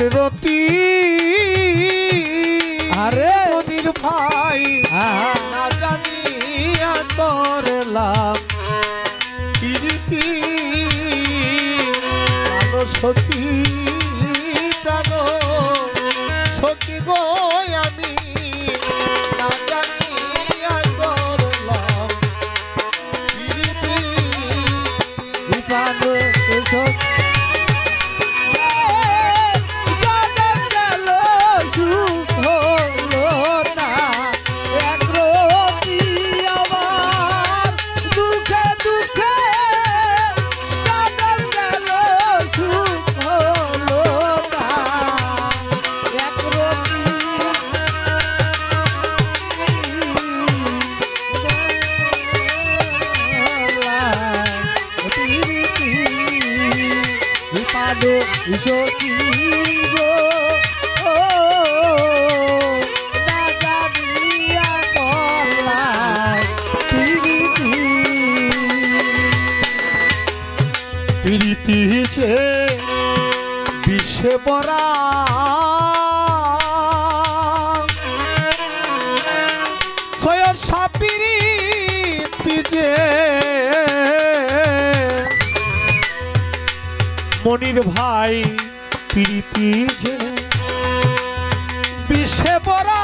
রতি। আরে। মনির ভাই হ্যাঁ, হ্যাঁ। না জানি করলাম। কীর্তি আলো সখী প্রাণ সখী গো আমি। না করলাম। কীর্তি মনির ভাই প্রীতি যে বিশ্বে পরা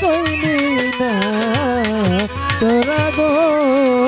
কইলি না তোরা গো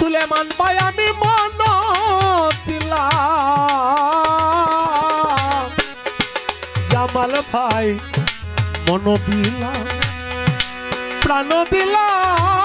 সুলেমান ভাই আমি মন দিলাম। জামাল ভাই মন দিলাম প্রাণ দিলাম।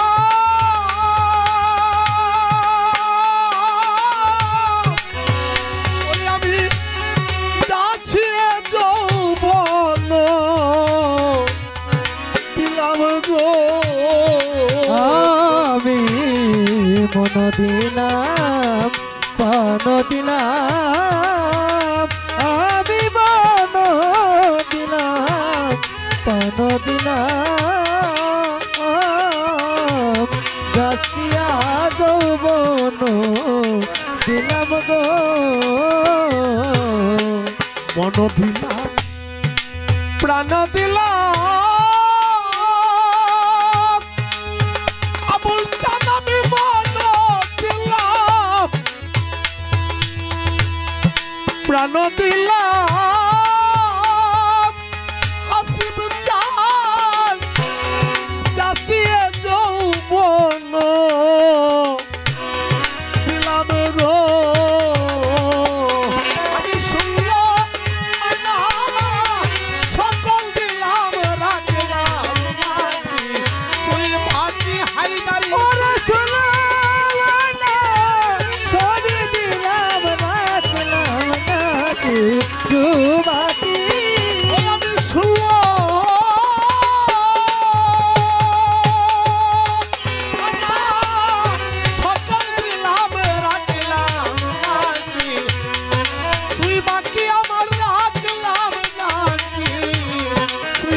কোনো দিলাম কোনো দিলাম দিলা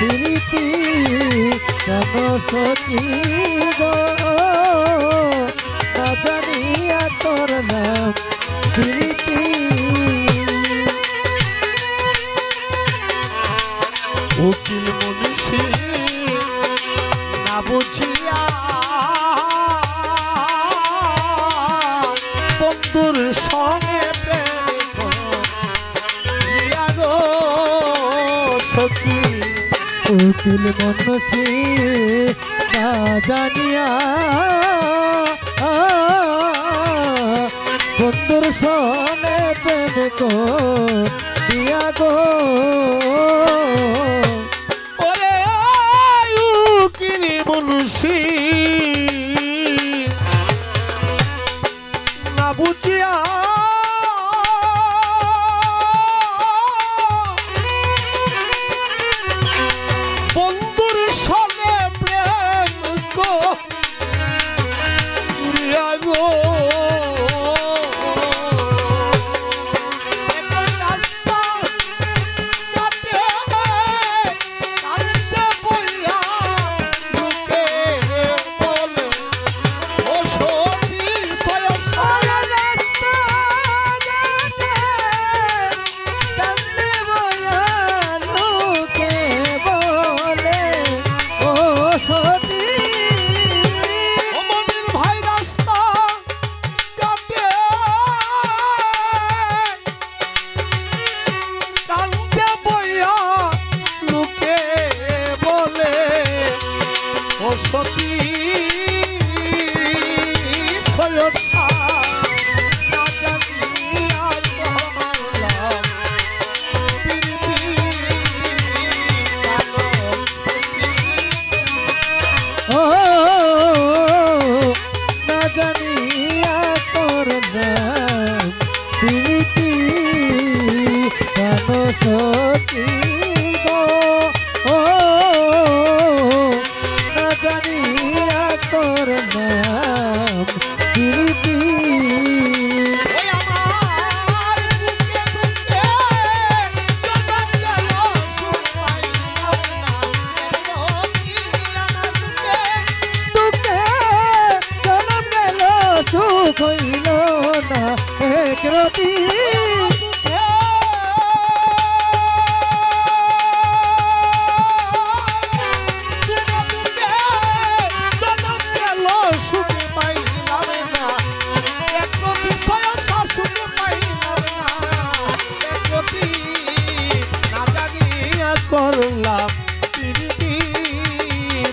প্রীতি কেন সতী না জানিয়া তোর নাম প্রীতি উকিল মনীষী না বুঝিয়া বন্ধুর সঙ্গে প্রেম গো সতী উঠিল মন সে না জানিয়া, বন্ধুর সনে প্রেম কো দিয়া গো। ওরে আয়ু কিনি মনসী nosotros.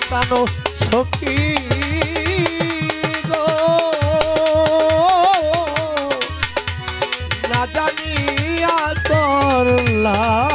কাটানো সখি না জানিয়া লা